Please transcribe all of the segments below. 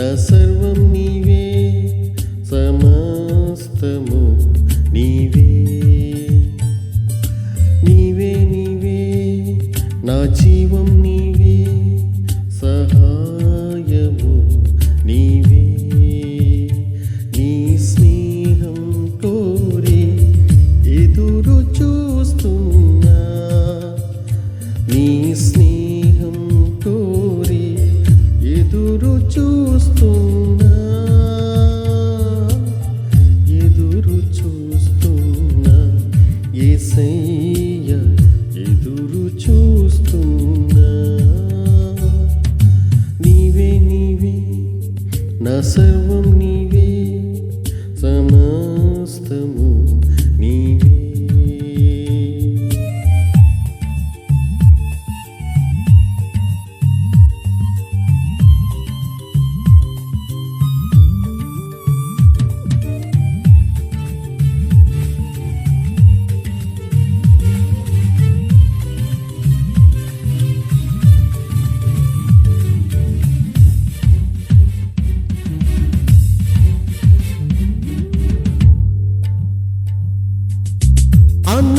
न सर्वम् నా సర్వం నీవే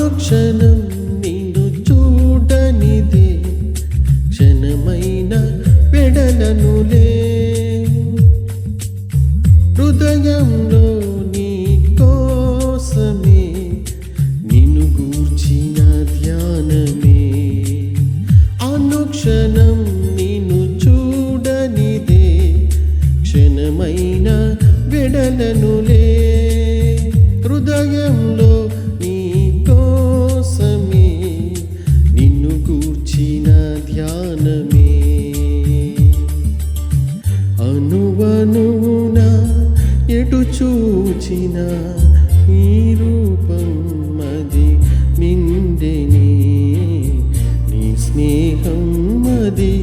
అనుక్షణం నిన్ను చూడనిదే క్షణమైన వెడలనులే. హృదయంలో నీ కోసమే నిన్ను గూర్చిన ధ్యానమే. అనుక్షణం నిన్ను చూడనిదే క్షణమైన వెడలనులే. చూచిన ఈ రూపం మది నిండెనే నీ స్నేహం మది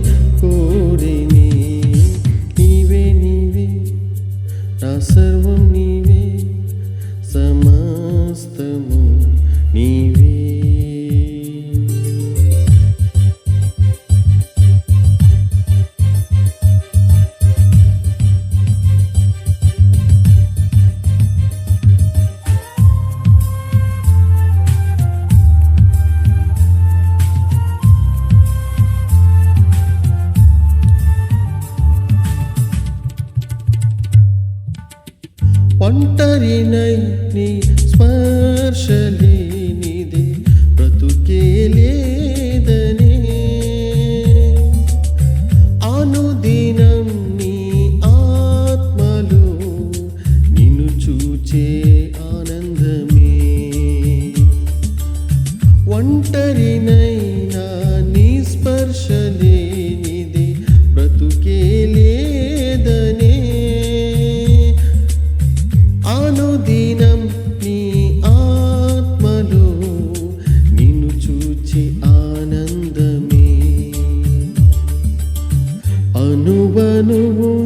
ఒంటరినై నీ స్పర్శలే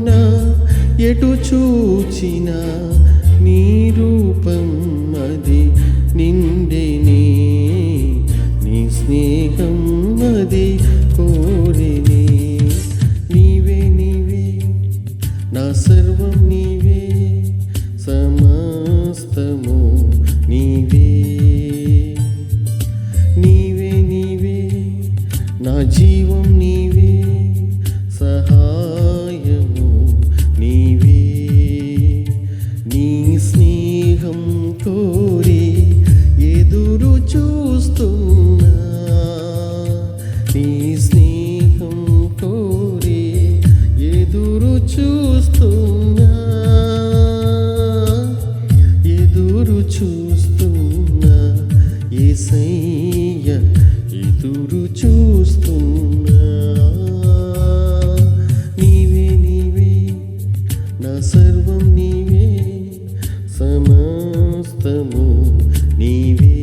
అనువనువున ఎటు చూచిన నీ రూపం అది నిండెనే నీ స్నేహం అది స్నేహం కోరి ఎదురు చూస్తున్నా. ఎదురు చూస్తున్నా. ఏసయ్య ఎదురు చూస్తున్నా. నీవే నీవే నా సర్వం నీవే. సమస్తము నీవే.